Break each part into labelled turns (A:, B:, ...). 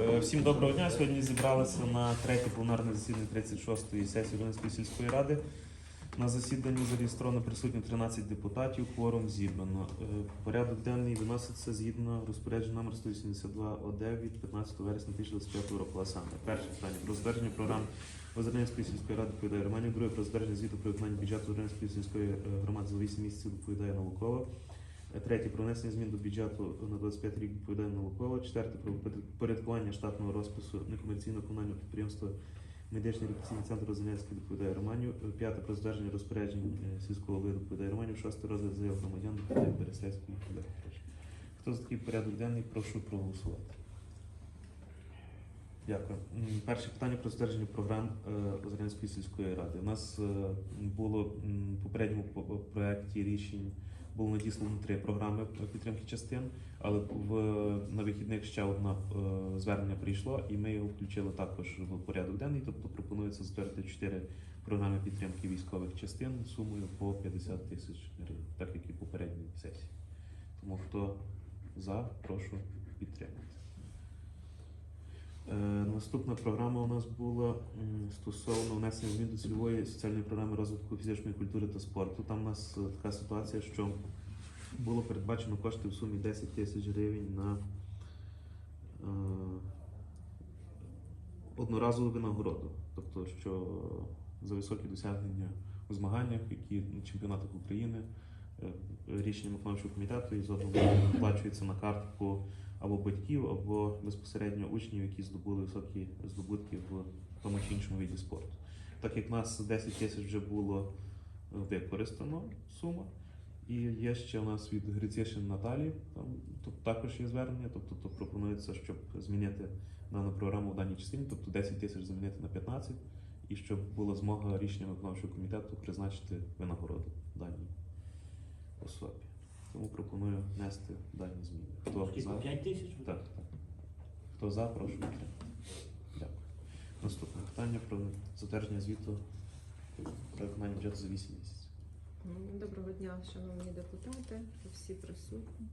A: Е, Всім доброго дня. Сьогодні зібралися на третє пленарне засідання 36-ї сесії Рівненської сільської ради. На засіданні зареєстровано присутні 13 депутатів, кворум зібрано. Е, Порядок денний виноситься згідно розпорядження номер 182 ОД від 15 вересня 2025 року. А саме перше питання про затвердження програм Озерненської сільської ради доповідає Романів. Друге про затвердження звіту про виконання бюджету Озерненської сільської е, громади за 8 місяців доповідає Наукова. Третє про внесення змін до бюджету на 25 рік відповідає Наукова. Четверте про порядкування штатного розпису некомерційного комунального підприємства Медичний репутаційний центр Озерненський доповідає Романів. П'яте про затвердження розпоряджень е, сільського голови доповідає Романів. Шосте розгляд заяв громадян доповідає Бересецький. Олег Хто за такий порядок денний, прошу проголосувати. Дякую. Перше питання про затвердження програм е, сільської ради. У нас е, було в попередньому по- проекті рішень було надіслано три програми підтримки частин, але в, на вихідних ще одне е, звернення прийшло, і ми його включили також в порядок денний. Тобто пропонується затвердити чотири програми підтримки військових частин сумою по 50 тисяч гривень, так як і попередній сесії. Тому хто за, прошу підтримати. Е, Наступна програма у нас була стосовно внесення змін до цільової соціальної програми розвитку фізичної культури та спорту. Там у нас е, така ситуація, що було передбачено кошти в сумі 10 тисяч гривень на е, одноразову винагороду. Тобто, що за високі досягнення у змаганнях, які на чемпіонатах України, рішенням виконавчого комітету і згодом виплачується на картку або батьків, або безпосередньо учнів, які здобули високі здобутки в тому чи іншому виді спорту. Так як нас 10 тисяч вже було е, використано сума, і є ще у нас від Грицішин Наталі, там тут також є звернення, тобто то пропонується, щоб змінити дану програму в даній частині, тобто 10 тисяч замінити на 15, і щоб була змога рішенням виконавчого комітету призначити винагороду даній особі. Тому пропоную внести дані зміни. Хто
B: Скільки?
A: за?
B: 5 тисяч?
A: Так, так. Хто за, прошу підтримати. Дякую. Наступне питання про затвердження звіту про виконання бюджету за 8 місяців.
C: Доброго дня, шановні депутати, всі присутні.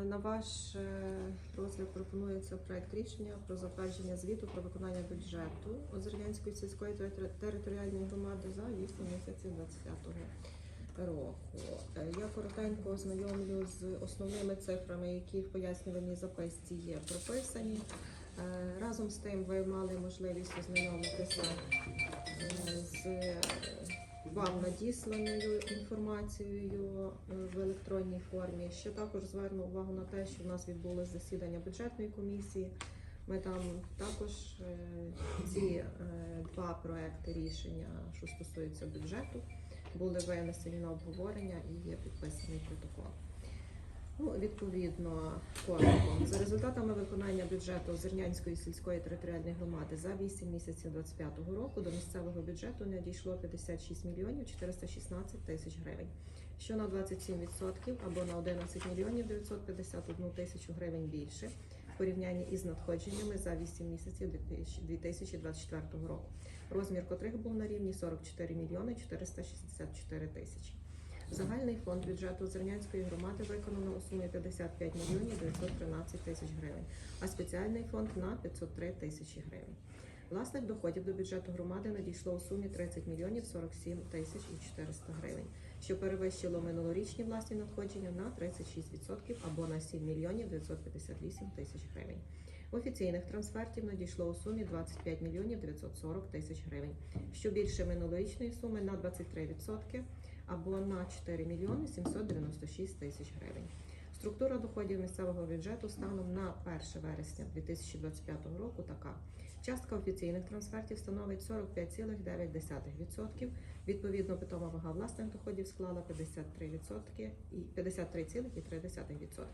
C: Е, На ваш е, розгляд пропонується проект рішення про затвердження звіту про виконання бюджету Озернянської сільської територіальної громади за 8 місяців 2025 року. Е, Я коротенько ознайомлю з основними цифрами, які в пояснювальній записці є прописані. Е, Разом з тим ви мали можливість ознайомитися е, з вам надісланою інформацією в електронній формі. Ще також зверну увагу на те, що в нас відбулось засідання бюджетної комісії. Ми там також ці два проекти рішення, що стосуються бюджету, були винесені на обговорення і є підписаний протокол. Ну, відповідно, коротко. За результатами виконання бюджету Озернянської сільської територіальної громади за 8 місяців 2025 року до місцевого бюджету надійшло 56 мільйонів 416 тисяч гривень, що на 27% або на 11 мільйонів 951 тисячу гривень більше в порівнянні із надходженнями за 8 місяців 2024 року, розмір котрих був на рівні 44 мільйони 464 тисячі. Загальний фонд бюджету Зернянської громади виконано у сумі 55 мільйонів 913 тисяч гривень, а спеціальний фонд на 503 тисячі гривень. Власних доходів до бюджету громади надійшло у сумі 30 мільйонів 47 тисяч і 400 гривень, що перевищило минулорічні власні надходження на 36% або на 7 мільйонів 958 тисяч гривень. Офіційних трансфертів надійшло у сумі 25 мільйонів 940 тисяч гривень, що більше минулорічної суми на 23% або на 4 мільйони 796 тисяч гривень. Структура доходів місцевого бюджету станом на 1 вересня 2025 року така. Частка офіційних трансфертів становить 45,9%. Відповідно, питома вага власних доходів склала 53% і 53,3%.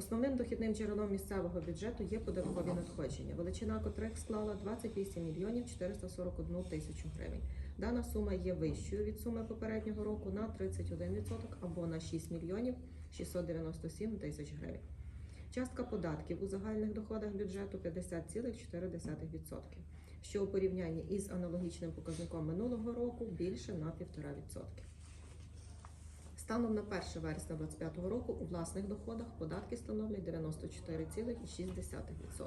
C: Основним дохідним джерелом місцевого бюджету є податкові надходження, величина котрих склала 28 мільйонів 441 тисячу гривень. Дана сума є вищою від суми попереднього року на 31% або на 6 мільйонів 697 тисяч гривень. Частка податків у загальних доходах бюджету 50,4%, що у порівнянні із аналогічним показником минулого року більше на 1,5%. Станом на 1 вересня 2025 року у власних доходах податки становлять 94,6%.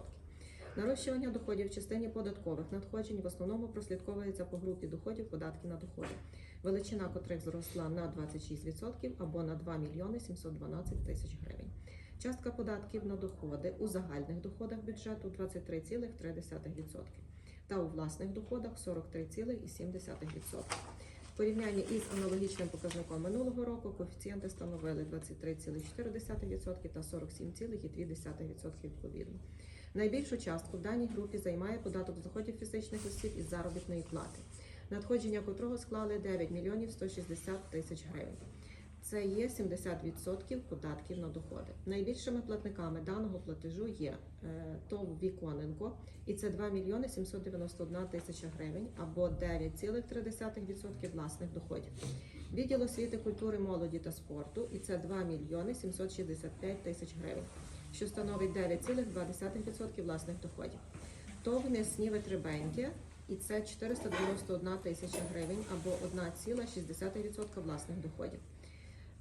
C: Нарощування доходів в частині податкових надходжень в основному прослідковується по групі доходів податки на доходи, величина котрих зросла на 26% або на 2 мільйони 712 тисяч гривень. Частка податків на доходи у загальних доходах бюджету 23,3% та у власних доходах 43,7%. В порівнянні із аналогічним показником минулого року коефіцієнти становили 23,4% та 47,2% відповідно. Найбільшу частку в даній групі займає податок з доходів фізичних осіб із заробітної плати, надходження котрого склали 9 мільйонів 160 тисяч гривень. Це є 70% податків на доходи. Найбільшими платниками даного платежу є е, ТОВ Віконенко, і це 2 мільйони 791 тисяча гривень або 9,3% власних доходів. Відділ освіти, культури, молоді та спорту, і це 2 мільйони 765 тисяч гривень, що становить 9,2% власних доходів. ТОВ м'ясні витребеньки, і це 491 тисяча гривень або 1,6% власних доходів.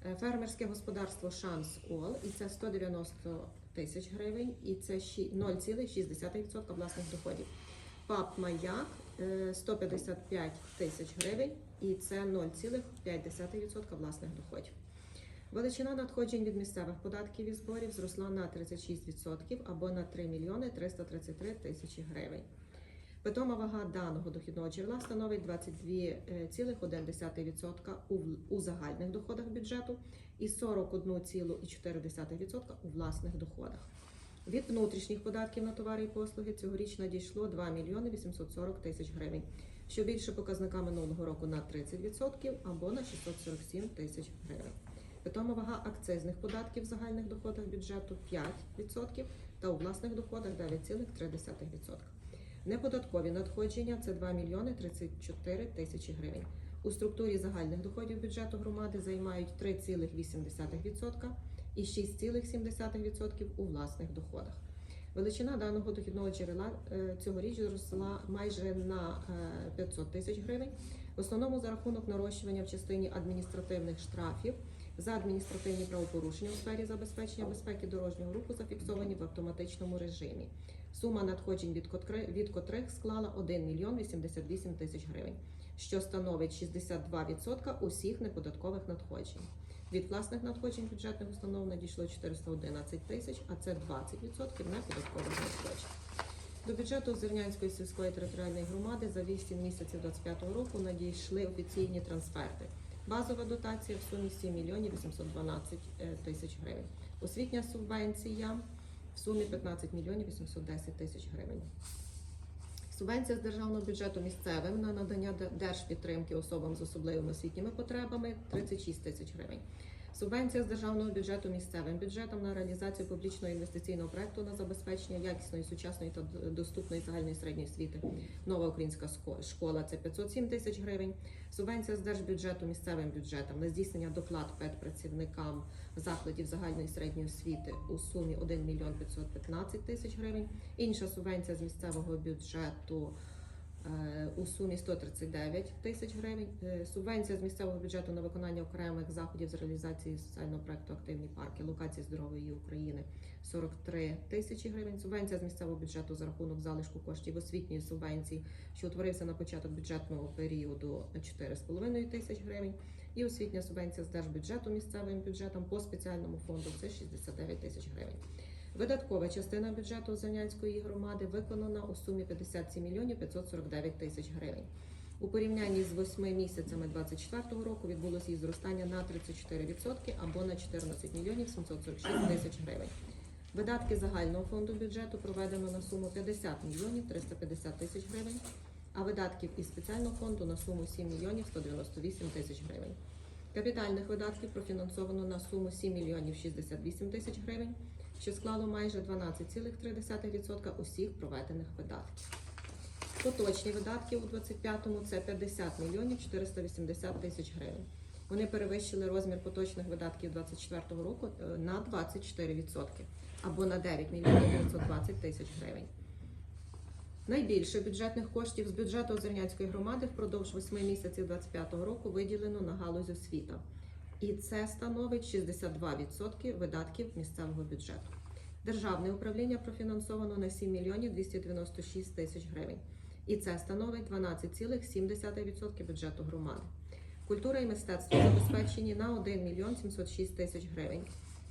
C: Е, Фермерське господарство Шанс Ол, і це 190 тисяч гривень, і це щі- 0,6% власних доходів. ПАП Маяк е, 155 тисяч гривень, і це 0,5% власних доходів. Величина надходжень від місцевих податків і зборів зросла на 36% або на 3 мільйони 333 тисячі гривень. Питома вага даного дохідного джерела становить 22,1% у, загальних доходах бюджету і 41,4% у власних доходах. Від внутрішніх податків на товари і послуги цьогоріч надійшло 2 мільйони 840 тисяч гривень, що більше показника минулого року на 30% або на 647 тисяч гривень. Питома вага акцизних податків в загальних доходах бюджету 5% та у власних доходах 9,3%. Неподаткові надходження це 2 мільйони 34 тисячі гривень. У структурі загальних доходів бюджету громади займають 3,8% і 6,7% у власних доходах. Величина даного дохідного джерела е, цьогоріч зросла майже на е, 500 тисяч гривень, в основному за рахунок нарощування в частині адміністративних штрафів за адміністративні правопорушення у сфері забезпечення безпеки дорожнього руху зафіксовані в автоматичному режимі. Сума надходжень від котрих, від котрих склала 1 мільйон 88 тисяч гривень, що становить 62% усіх неподаткових надходжень. Від власних надходжень бюджетних установ надійшло 411 тисяч, а це 20% неподаткових надходжень. До бюджету Зернянської сільської територіальної громади за 8 місяців 2025 року надійшли офіційні трансферти. Базова дотація в сумі 7 мільйонів 812 е, тисяч гривень. Освітня субвенція в сумі 15 мільйонів 810 тисяч гривень. Субвенція з державного бюджету місцевим на надання держпідтримки особам з особливими освітніми потребами 36 тисяч гривень. Субвенція з державного бюджету місцевим бюджетом на реалізацію публічного інвестиційного проекту на забезпечення якісної, сучасної та доступної загальної середньої освіти. Нова українська школа це 507 тисяч гривень. Субвенція з держбюджету місцевим бюджетом на здійснення доплат педпрацівникам закладів загальної середньої освіти у сумі 1 мільйон 515 тисяч гривень. Інша субвенція з місцевого бюджету у сумі 139 тисяч гривень. Е, Субвенція з місцевого бюджету на виконання окремих заходів з реалізації соціального проекту Активні парки локації здорової України 43 тисячі гривень. Субвенція з місцевого бюджету за рахунок залишку коштів освітньої субвенції, що утворився на початок бюджетного періоду 4,5 тисяч гривень. І освітня субвенція з держбюджету місцевим бюджетом по спеціальному фонду це 69 тисяч гривень. Видаткова частина бюджету Зернянської громади виконана у сумі 57 мільйонів 549 тисяч гривень. У порівнянні з 8 місяцями 2024 року відбулося її зростання на 34% або на 14 мільйонів 746 тисяч гривень. Видатки загального фонду бюджету проведено на суму 50 мільйонів 350 тисяч гривень, а видатків із спеціального фонду на суму 7 мільйонів 198 тисяч гривень. Капітальних видатків профінансовано на суму 7 мільйонів 68 тисяч гривень, що склало майже 12,3% усіх проведених видатків. Поточні видатки у 25-му це 50 мільйонів 480 тисяч гривень. Вони перевищили розмір поточних видатків 24 року е, на 24% або на 9 мільйонів 920 тисяч гривень. Найбільше бюджетних коштів з бюджету Озернянської громади впродовж 8 місяців 25 року виділено на галузь освіта. І це становить 62% видатків місцевого бюджету. Державне управління профінансовано на 7 мільйонів 296 тисяч гривень, і це становить 12,7% бюджету громади. Культура і мистецтво забезпечені на 1 мільйон 706 тисяч гривень.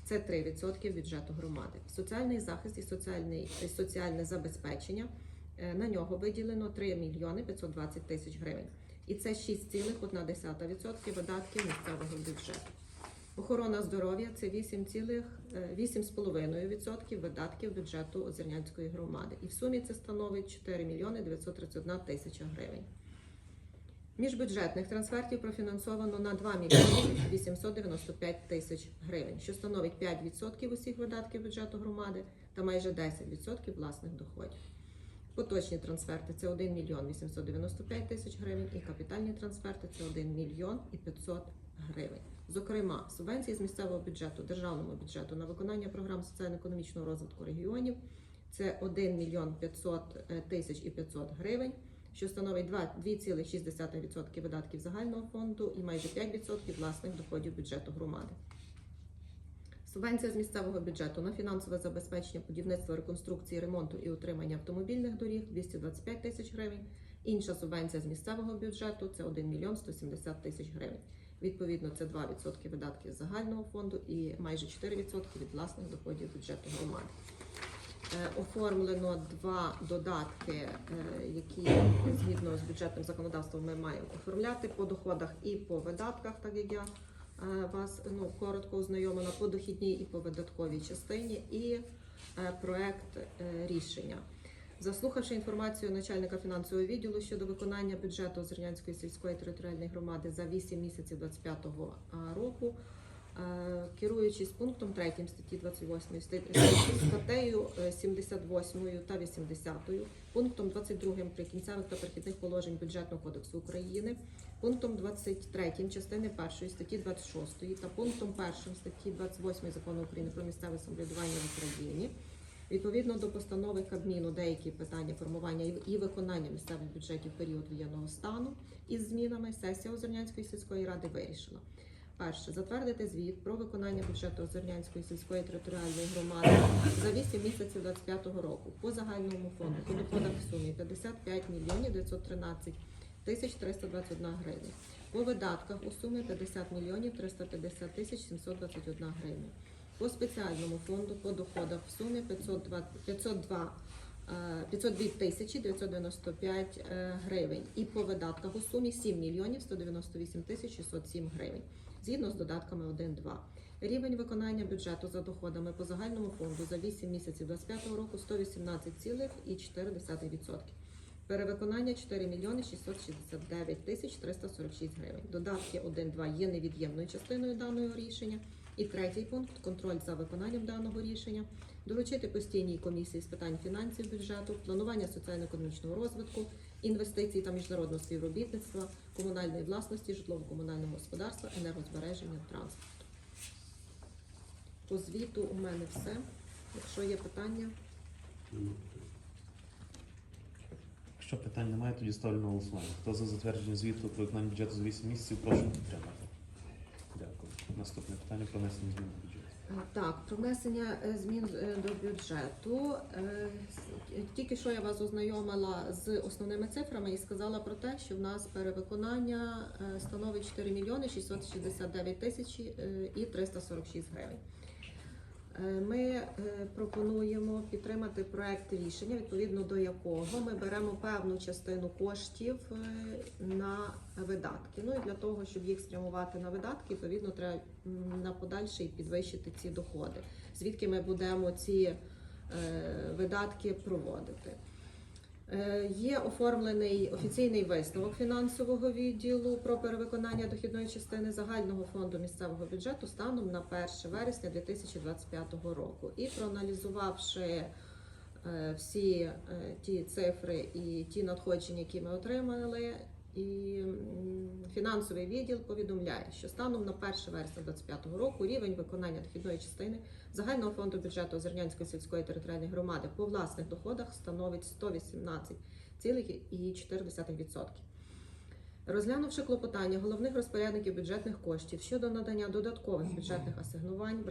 C: Це 3% бюджету громади. Соціальний захист і соціальний, соціальне забезпечення е, на нього виділено 3 мільйони 520 тисяч гривень. І це 6,1% видатків місцевого бюджету. Охорона здоров'я це 8,5% видатків бюджету Озернянської громади. І в сумі це становить 4 мільйони 931 тисяча гривень. Міжбюджетних трансфертів профінансовано на 2 мільйони 895 тисяч гривень, що становить 5% усіх видатків бюджету громади та майже 10% власних доходів. Поточні трансферти це 1 мільйон 895 тисяч гривень, і капітальні трансферти це 1 мільйон і 500 гривень. Зокрема, субвенції з місцевого бюджету, державному бюджету на виконання програм соціально-економічного розвитку регіонів це 1 мільйон 500 тисяч і 500 гривень, що становить два- 2,6% видатків загального фонду і майже 5% власних доходів бюджету громади. Субвенція з місцевого бюджету на фінансове забезпечення будівництва, реконструкції, ремонту і утримання автомобільних доріг 225 тисяч гривень. Інша субвенція з місцевого бюджету це 1 мільйон 170 тисяч гривень. Відповідно, це 2% видатків загального фонду і майже 4% від власних доходів бюджету громади. Е, Оформлено два додатки, е, які згідно з бюджетним законодавством ми маємо оформляти по доходах і по видатках, так як я вас ну, коротко ознайомила по дохідній і по видатковій частині, і е, проект е, рішення. Заслухавши інформацію начальника фінансового відділу щодо виконання бюджету Зернянської сільської територіальної громади за 8 місяців 2025 року, керуючись пунктом 3 статті 28 статті- статтею е, 78 та 80, пунктом 22 прикінцевих та перехідних положень бюджетного кодексу України, пунктом 23 частини 1 статті 26 та пунктом 1 статті 28 закону України про місцеве самоврядування в Україні. Відповідно до постанови Кабміну деякі питання формування і виконання місцевих бюджетів період воєнного стану із змінами сесія Озернянської сільської ради вирішила. Перше, затвердити звіт про виконання бюджету Озернянської сільської територіальної громади за 8 місяців 2025 року по загальному фонду по доходах в сумі 55 мільйонів 913 тисяч 321 гривня. По видатках у сумі 50 мільйонів 350 тисяч 721 гривня. По спеціальному фонду по доходах в сумі 502, 502 е, 502 тисячі 995 е, гривень. І по видатках у сумі 7 мільйонів 198 тисяч 607 гривень. Згідно з додатками 1-2. Рівень виконання бюджету за доходами по загальному фонду за 8 місяців 2025 року 118,4%. Перевиконання 4 мільйони 669 тисяч 346 гривень. Додатки 1-2 є невід'ємною частиною даного рішення. І третій пункт контроль за виконанням даного рішення. Доручити постійній комісії з питань фінансів бюджету, планування соціально-економічного розвитку, інвестицій та міжнародного співробітництва, комунальної власності, житлово-комунального господарства, енергозбереження, транспорту. По звіту у мене все. Якщо є питання,
A: Якщо питань немає, тоді ставлю на голосування. Хто за затвердження звіту про виконання бюджету за 8 місяців, прошу підтримати. Дякую. Наступне питання про внесення змін до бюджету.
C: Е, Так, про внесення е, змін е, до бюджету. Тільки що я вас ознайомила з основними цифрами і сказала про те, що в нас перевиконання становить 4 мільйони 669 тисяч і 346 гривень. Е, Ми е, пропонуємо підтримати проект рішення, відповідно до якого ми беремо певну частину коштів е, на видатки. Ну і для того, щоб їх спрямувати на видатки, відповідно, треба на подальший підвищити ці доходи. Звідки ми будемо ці видатки проводити? Е, Є оформлений офіційний висновок фінансового відділу про перевиконання дохідної частини загального фонду місцевого бюджету станом на 1 вересня 2025 року. І проаналізувавши е, всі е, ті цифри і ті надходження, які ми отримали, і фінансовий відділ повідомляє, що станом на 1 вересня 2025 року рівень виконання дохідної частини загального фонду бюджету Озернянської сільської територіальної громади по власних доходах становить 118,4%. Розглянувши клопотання головних розпорядників бюджетних коштів щодо надання додаткових бюджетних асигнувань,